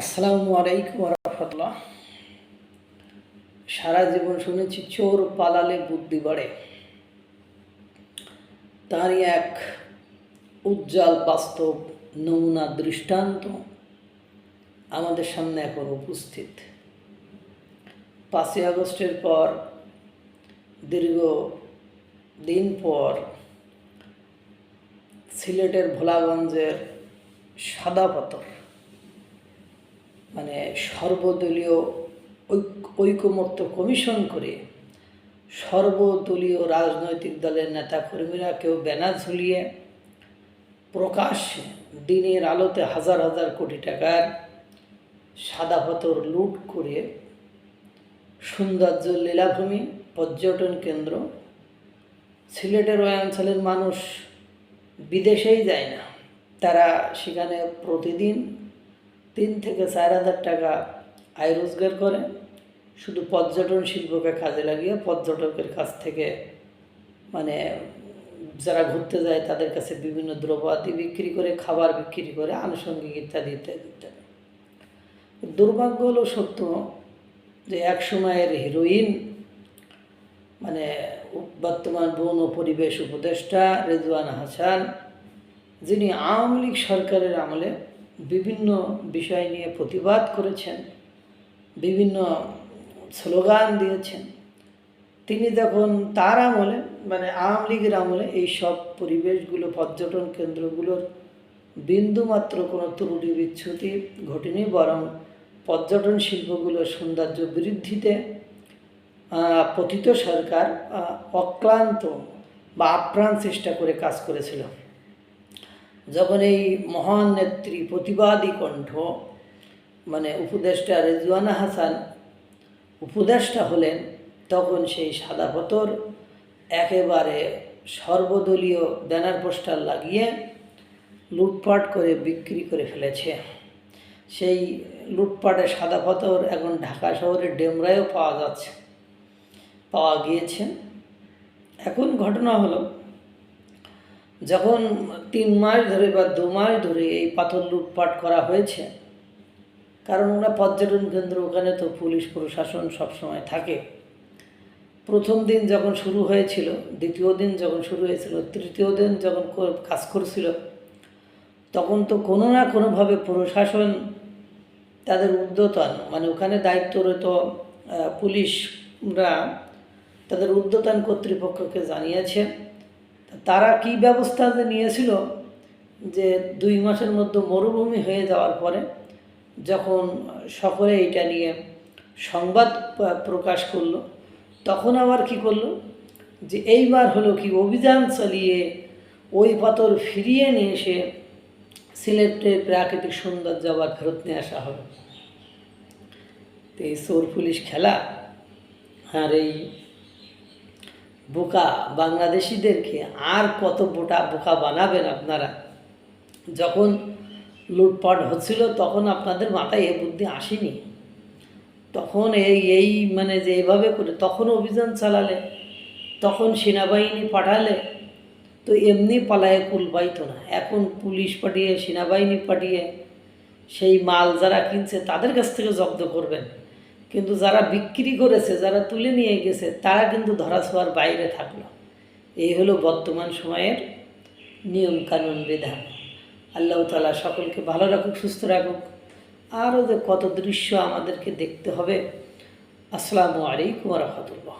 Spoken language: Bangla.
আসসালামু আলাইকুম রহমতুল্লাহ। সারা জীবন শুনেছি, চোর পালালে বুদ্ধি বাড়ে। তারই এক উজ্জ্বল বাস্তব নমুনা দৃষ্টান্ত আমাদের সামনে এখন উপস্থিত। পাঁচই আগস্টের পর, দীর্ঘ দিন পর সিলেটের ভোলাগঞ্জের সাদা পাথর মানে সর্বদলীয় ঐক- ঐকমত্য কমিশন করে সর্বদলীয় রাজনৈতিক দলের নেতাকর্মীরা কেউ ব্যানার ঝুলিয়ে প্রকাশ্যে দিনের আলোতে হাজার হাজার কোটি টাকার সাদা পাথর লুট করে সৌন্দর্য লীলাভূমি, পর্যটন কেন্দ্র, সিলেটের ওই অঞ্চলের মানুষ বিদেশেই যায় না। তারা সেখানে প্রতিদিন তিন থেকে চার হাজার টাকা আয় রোজগার করে। শুধু পর্যটন শিল্পকে কাজে লাগিয়ে পর্যটকের কাছ থেকে মানে যারা ঘুরতে যায় তাদের কাছে বিভিন্ন দ্রব্যাদি বিক্রি করে, খাবার বিক্রি করে, আনুষঙ্গিক ইত্যাদি ইত্যাদি ইত্যাদি। দুর্ভাগ্য হলো সত্য যে এক সময়ের হিরোইন মানে বর্তমান বন ও পরিবেশ উপদেষ্টা রেজওয়ান হাসান, যিনি আওয়ামী লীগ সরকারের আমলে বিভিন্ন বিষয় নিয়ে প্রতিবাদ করেছেন, বিভিন্ন স্লোগান দিয়েছেন। তিনি যখন তার আমলে মানে আওয়ামী লীগের আমলে এই সব পরিবেশগুলো, পর্যটন কেন্দ্রগুলোর বিন্দুমাত্র কোনো ত্রুটি বিচ্ছুতি ঘটেনি, বরং পর্যটন শিল্পগুলোর সৌন্দর্য বৃদ্ধিতে পতিত সরকার অক্লান্ত বা আপ্রাণ চেষ্টা করে কাজ করেছিল। যখন এই মহান নেত্রী প্রতিবাদী কণ্ঠ মানে উপদেষ্টা রেজওয়ানা হাসান উপদেষ্টা হলেন, তখন সেই সাদা পতর একেবারে সর্বদলীয় ব্যানার পোস্টার লাগিয়ে লুটপাট করে বিক্রি করে ফেলেছে। সেই লুটপাটের সাদা পাথর এখন ঢাকা শহরের ডেমরায়ও পাওয়া যাচ্ছে, পাওয়া গিয়েছে। এখন ঘটনা হলো যখন তিন মাস ধরে বা দু মাস ধরে এই পাথর লুটপাট করা হয়েছে, কারণ ওরা পর্যটন কেন্দ্র, ওখানে তো পুলিশ প্রশাসন সবসময় থাকে। প্রথম দিন যখন শুরু হয়েছিল, দ্বিতীয় দিন যখন শুরু হয়েছিল, তৃতীয় দিন যখন কাজ করছিল, তখন তো কোনো না কোনোভাবে প্রশাসন তাদের উদ্যতন মানে ওখানে দায়িত্বরত পুলিশরা তাদের উদ্যতন কর্তৃপক্ষকে জানিয়েছে। তারা কি ব্যবস্থা যে নিয়েছিল যে দুই মাসের মধ্যে মরুভূমি হয়ে যাওয়ার পরে যখন সকলে এটা নিয়ে সংবাদ প্রকাশ করল, তখন আবার কি করল? যে এইবার হলো কি অভিযান চালিয়ে ওই পাথর ফিরিয়ে নিয়ে এসে সিলেটের প্রাকৃতিক সৌন্দর্য আবার ফেরত নিয়ে আসা হবে। তো এই চোর পুলিশ খেলা, আর এই বোকা বাংলাদেশিদেরকে আর কত বোটা বোকা বানাবেন আপনারা? যখন লুটপাট হচ্ছিল, তখন আপনাদের মাথায় এ বুদ্ধি আসেনি। তখন এই এই মানে যে এইভাবে করে, তখন অভিযান চালালে, তখন সেনাবাহিনী পাঠালে, তো এমনি পালায় কুল পাইতো না। এখন পুলিশ পাঠিয়ে, সেনাবাহিনী পাঠিয়ে, সেই মাল যারা কিনছে, তাদের কাছ থেকে জব্দ করবেন। কিন্তু যারা বিক্রি করেছে, যারা তুলে নিয়ে গেছে, তারা কিন্তু ধরা ছোঁয়ার বাইরে থাকল। এই হলো বর্তমান সময়ের নিয়ম কানুন বিধান। আল্লাহ তালা সকলকে ভালো রাখুক, সুস্থ রাখুক। আরও যে কত দৃশ্য আমাদেরকে দেখতে হবে। আসসালামু আলাইকুম রহমতুল্লাহ।